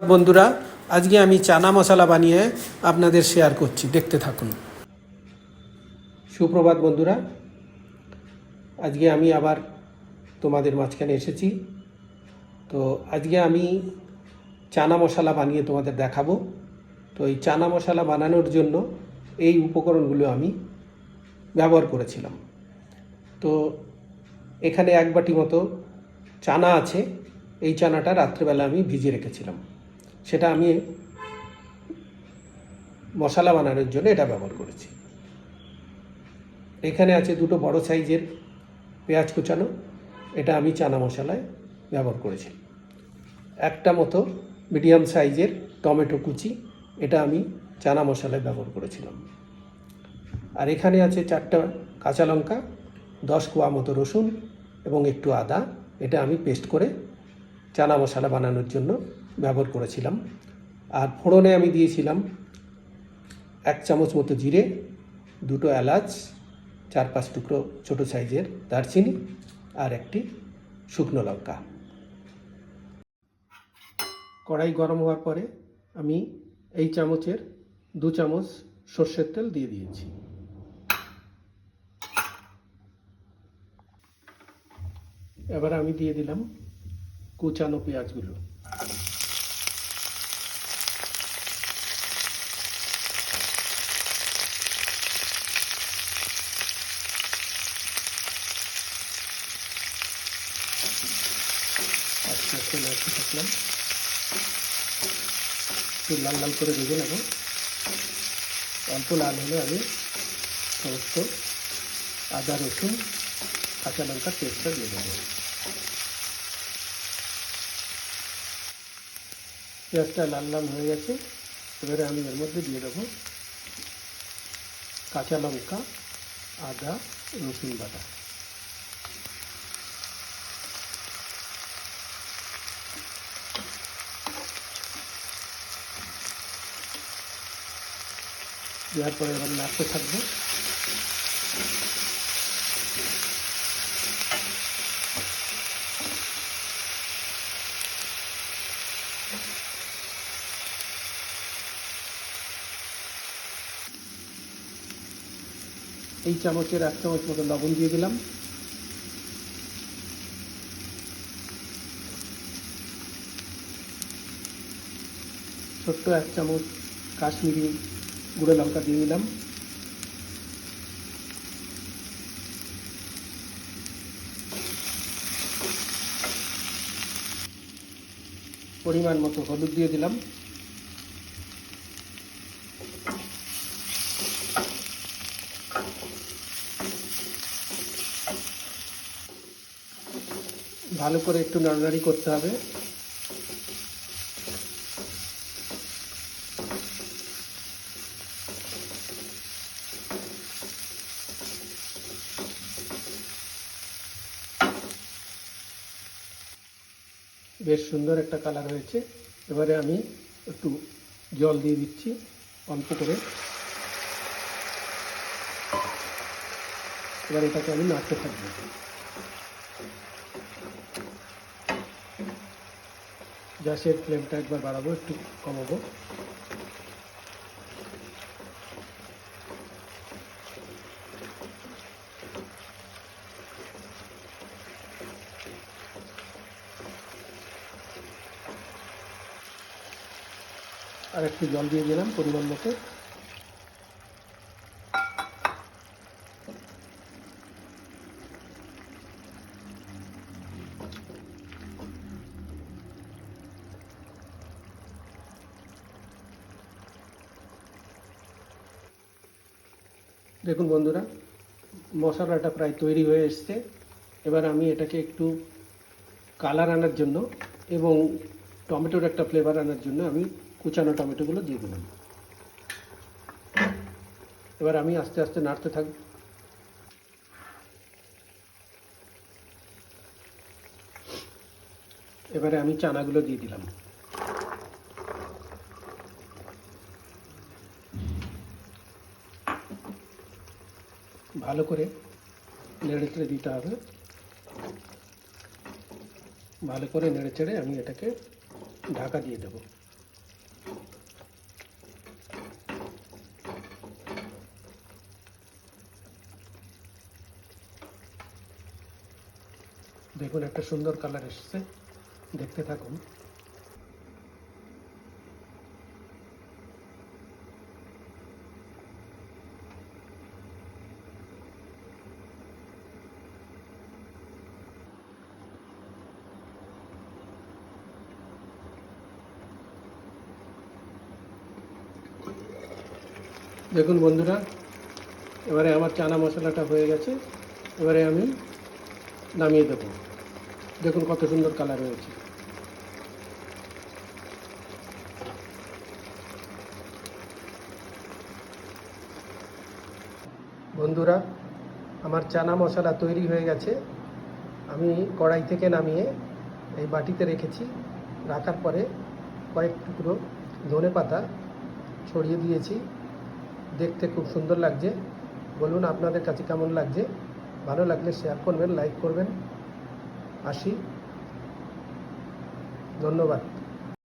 বন্ধুরা, আজকে আমি চানা মশলা বানিয়ে আপনাদের শেয়ার করছি। দেখতে থাকুন। সুপ্রভাত বন্ধুরা, আজকে আমি আবার তোমাদের মাঝখানে এসেছি। তো আজকে আমি চানা মশলা বানিয়ে তোমাদের দেখাবো। তো এই চানা মশলা বানানোর জন্য এই উপকরণগুলো আমি ব্যবহার করেছিলাম। তো এখানে এক বাটি মতো চানা আছে। এই চানাটা রাত্রেবেলা আমি ভিজিয়ে রেখেছিলাম। সেটা আমি মশলা বানানোর জন্য এটা ব্যবহার করেছি। এখানে আছে দুটো বড় সাইজের পেঁয়াজ কুচানো, এটা আমি চানা মশলায় ব্যবহার করেছি। একটা মতো মিডিয়াম সাইজের টমেটো কুচি, এটা আমি চানা মশলায় ব্যবহার করেছিলাম। আর এখানে আছে চারটা কাঁচা লঙ্কা, দশ কোয়া মতো রসুন এবং একটু আদা, এটা আমি পেস্ট করে চানা মশলা বানানোর জন্য ব্যবহার করেছিলাম। আর ফোড়নে আমি দিয়েছিলাম এক চামচ মতো জিরে, দুটো এলাচ, চার পাঁচ টুকরো ছোটো সাইজের দারচিনি আর একটি শুকনো লঙ্কা। কড়াই গরম হওয়ার পরে আমি এই চামচের দু চামচ সর্ষের তেল দিয়ে দিয়েছি। এবার আমি দিয়ে দিলাম কুচানো পেঁয়াজগুলো। নাড়তে থাকলাম। একটু লাল লাল করে ভেজে নেব। অল্প লাল হলে আমি সমস্ত আদা, রসুন, কাঁচা লঙ্কার পেস্টটা দিয়ে দেবো। পেঁয়াজটা লাল লাল হয়ে গেছে। এবারে আমি এর মধ্যে দিয়ে দেবো কাঁচা লঙ্কা, আদা, রসুন বাটা। দেওয়ার পরে এবার নাড়তে থাকব। এই চামচের এক চামচ মতো লবণ দিয়ে দিলাম। ছোট্ট এক চামচ কাশ্মীরি গুঁড়ো লঙ্কা দিয়ে দিলাম। পরিমাণ মতো হলুদ দিয়ে দিলাম। ভালো করে একটু নাড়ানাড়ি করতে হবে। বেশ সুন্দর একটা কালার হয়েছে। এবারে আমি একটু জল দিয়ে দিচ্ছি, অল্প করে। এবার এটাকে আমি নাড়তে থাকব। গ্যাসের ফ্লেমটা একবার বাড়াবো, একটু কমাবো। আর একটু জল দিয়ে দিলাম পরিমাণ মতো দেখুন বন্ধুরা, মশলাটা প্রায় তৈরি হয়ে এসছে। এবার আমি এটাকে একটু কালার আনার জন্য এবং টমেটোর একটা ফ্লেভার আনার জন্য আমি কুচানো টমেটোগুলো দিয়ে দিলাম। এবার আমি আস্তে আস্তে নাড়তে থাকব এবারে আমি চানাগুলো দিয়ে দিলাম। ভালো করে নেড়ে চেড়ে দিতে হবে। ভালো করে নেড়ে চেড়ে আমি এটাকে ঢাকা দিয়ে দেবো। দেখুন, একটা সুন্দর কালার এসেছে। দেখতে থাকুন। দেখুন বন্ধুরা, এবারে আমার চানা মশলাটা হয়ে গেছে। এবারে আমি নামিয়ে দেবো। দেখুন কত সুন্দর কালার হয়েছে। বন্ধুরা, আমার চানা মশলা তৈরি হয়ে গেছে। আমি কড়াই থেকে নামিয়ে এই বাটিতে রেখেছি। রাখার পরে কয়েক টুকরো ধনে পাতা ছড়িয়ে দিয়েছি। দেখতে খুব সুন্দর লাগছে। বলুন আপনাদের কাছে কেমন লাগছে? ভালো লাগলে শেয়ার করবেন লাইক করবেন। আসি। ধন্যবাদ।